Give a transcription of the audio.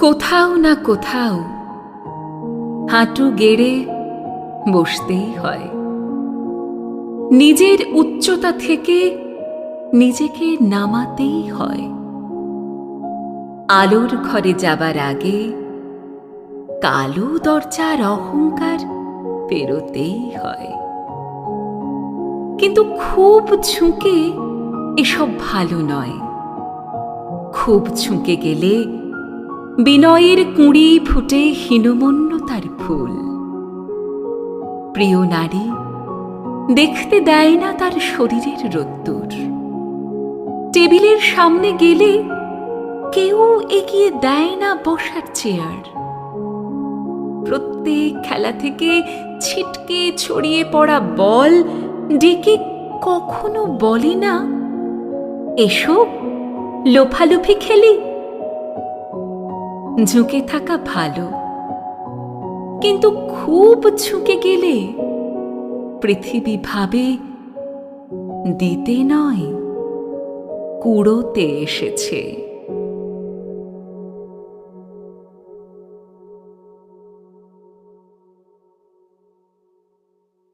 কোথাও না কোথাও হাঁটু গেড়ে বসতেই হয়। নিজের উচ্চতা থেকে নিজেকে নামাতেই হয়। আলোর ঘরে যাবার আগে কালো দরজার অহংকার পেরোতেই হয়। কিন্তু খুব ঝুঁকে এসব ভালো নয়। খুব ঝুঁকে গেলে বিনয়ের কুঁড়ি ফুটে হীনমন্যতার ফুল। প্রিয় নারী, দেখতে দেয় না তার শরীরের রোদ্দুর। টেবিলের সামনে গেলে কেউ এগিয়ে দেয় না বসার চেয়ার। প্রত্যেক খেলা থেকে ছিটকে ছড়িয়ে পড়া বল ডেকে কখনো বলে না, এসো, লোফালুফি খেলি। ঝুঁকে থাকা ভালো। কিন্তু খুব ঝুঁকে গেলে পৃথিবী ভাবে দিতে নয় কুড়োতে এসেছে।